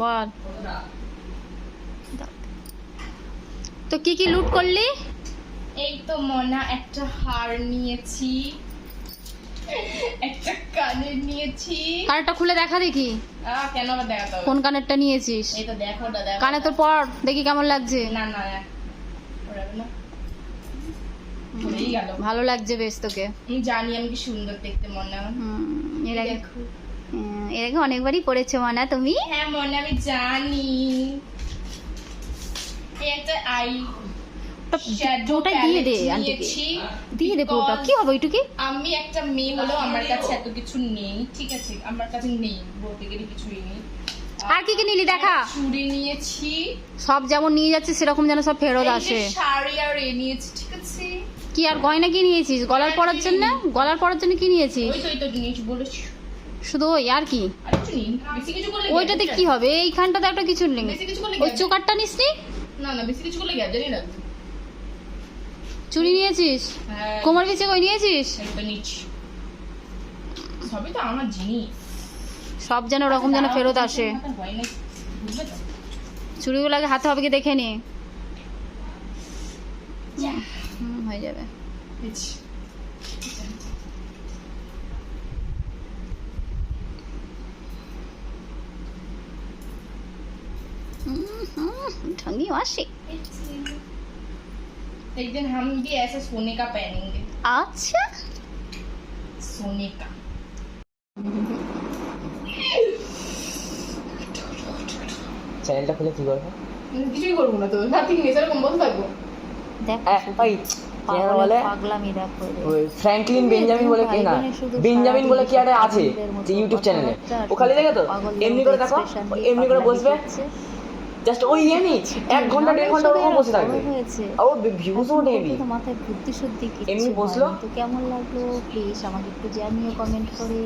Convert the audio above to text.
বল তো কি কি লুট করলি? এই তো মনা একটা হার নিয়েছি। একটা কানের নিয়েছি। কানেরটা খুলে দেখা দেখি। কেন আবার দেখাতে কোন কানেরটা নিয়েছিস? এই তো দেখো কানে তোর পর দেখি কেমন লাগছে। না না ভালো লাগছে বেশ তোকে। জানি আমি কি সুন্দর দেখতে মনে। এর আগে হুম, এর আগে অনেকবারই পড়েছো মানা তুমি? হ্যাঁ মনে আমি জানি। একটা আই দিয়ে দে আন্টিকে। দিয়ে দে পুরোটা। কি হবে আমি একটা মেয়ে হলেও আমার কাছে এত কিছু নেই ঠিক আছে? আমার কাছে নেই বলতে গেলে কিছুই নেই। আর কি কি নিলি দেখা? চুড়ি নিয়েছি। সব যেমন নিয়ে যাচ্ছে সেরকম যেন সব ফেরত আসে। শাড়ি আর এ নিয়েছি ঠিক আছে? কি আর গয়না কি নিয়েছিস? গলার পরার জন্য? গলার পরার জন্য কি নিয়েছিস? ওই তো ওই তো নিয়েছি বলেছি। শুধু ওই আর কি? ওইটাতে কি হবে? এইখানটাতে একটা কিছু নেই ওই চোকারটা নিসনি? না না বেশি কিছু করলে গ্যাজারই লাগবে চুড়ি নিয়েছিস? হ্যাঁ। কোমর বিছে কই নিয়েছিস? নিচ্ছি। সবই তো আমার জিনিস। সব যেন ওরকম যেন ফেরত আসে। হয় না চুড়িগুলো আগে হাতে হবে কি দেখে নে। হয়ে যাবে। ढंगी वाशी एक दिन हम भी ऐसे सोने का पहनेंगे আচ্ছা सोने का চ্যানেলটা খুলে কি করবো কিছুই করবো না তো নাথিং নেই সেরকম বসে থাকবো দেখ আহ, ওই চ্যানেল বলে পাগলামি দেখো ওই ফ্র্যাঙ্কলিন বেঞ্জামিন বলে কি না বেঞ্জামিন বলে কি একটা আছে যে ইউটিউব চ্যানেলে ও খালি দেখে তো এমনি করে দেখো ও এমনি করে বসবে জাস্ট ওই এমনি এক ঘণ্টা দেড় ঘণ্টা ওরকম বসে থাকবে। আর ওর ভিউজও তো মাথায় বুদ্ধি শুদ্ধি এমনি বসল? তো কেমন লাগল? প্লিজ আমাকে একটু জানিও কমেন্ট করে।